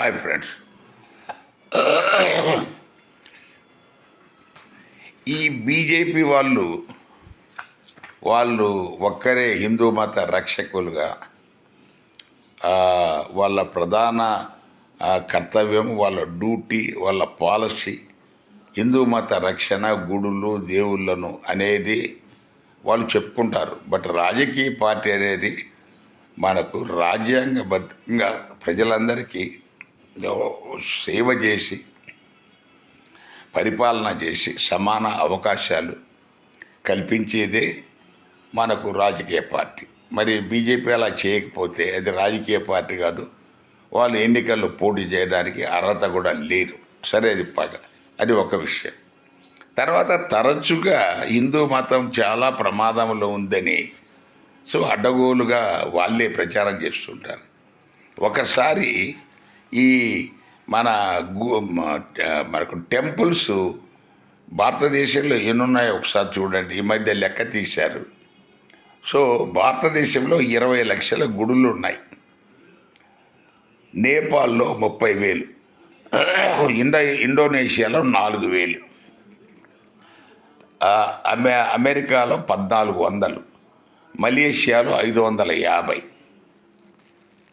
Hi friends ఈ BJP వాళ్ళు వాళ్ళు ఒక్కరే హిందూ మత రక్షకులుగా వాళ్ళ ప్రధాన కర్తవ్యం వాళ్ళ డ్యూటీ వాళ్ళ పాలసీ హిందూ మత రక్షణ గుడులు దేవుళ్ళను అనేది వాళ్ళు చెప్పుకుంటారు. బట్ రాజకీయ పార్టీ అనేది మనకు రాజ్యాంగబద్ధంగా ప్రజలందరికీ సేవ చేసి పరిపాలన చేసి సమాన అవకాశాలు కల్పించేదే మనకు రాజకీయ పార్టీ. మరి బీజేపీ అలా చేయకపోతే అది రాజకీయ పార్టీ కాదు. వాళ్ళు ఎన్నికల్లో పోటీ చేయడానికి అర్హత కూడా లేదు. సరే అది పగ. అది ఒక విషయం. తర్వాత తరచుగా హిందూ మతం చాలా ప్రమాదంలో ఉందని సో అడ్డగోలుగా వాళ్ళే ప్రచారం చేస్తుంటారు. ఒకసారి ఈ మన గు- మ- మనకు టెంపుల్స్ భారతదేశంలో ఎన్నున్నాయో ఒకసారి చూడండి. ఈ మధ్య లెక్క తీశారు. సో భారతదేశంలో ఇరవై లక్షల గుడులు ఉన్నాయి నేపాల్లో ముప్పై వేలు. ఇండో ఇండోనేషియాలో నాలుగు వేలు. అమె అమెరికాలో పద్నాలుగు వందలు. మలేషియాలో ఐదు వందల యాభై.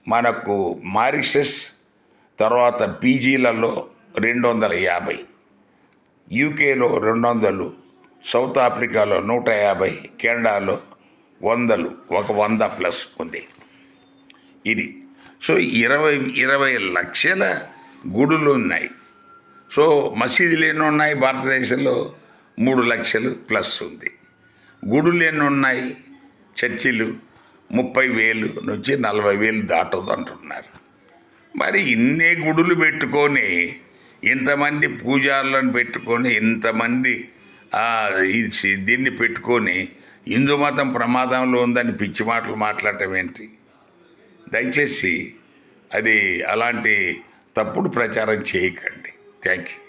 మనకు మారిషస్ తర్వాత పీజీలలో రెండు వందల యాభై యూకేలో రెండు వందలు సౌత్ ఆఫ్రికాలో నూట యాభై కెనడాలో వందలు ఒక వంద ప్లస్ ఉంది. ఇది. సో ఇరవై ఇరవై లక్షల గుడులు ఉన్నాయి. సో మసీదులు ఎన్ని ఉన్నాయి భారతదేశంలో మూడు లక్షలు ప్లస్ ఉంది. గుడులు ఎన్ని ఉన్నాయి చర్చిలు ముప్పై వేలు నుంచి నలభై వేలు దాటదు అంటున్నారు మరి ఇన్ని గుడులు పెట్టుకొని ఇంతమంది పూజారులను పెట్టుకొని ఇంతమంది ఇది దీన్ని పెట్టుకొని హిందూ మతం ప్రమాదంలో ఉందని పిచ్చి మాటలు మాట్లాడటం ఏంటి? దయచేసి అది అలాంటి తప్పుడు ప్రచారం చేయకండి. Thank you.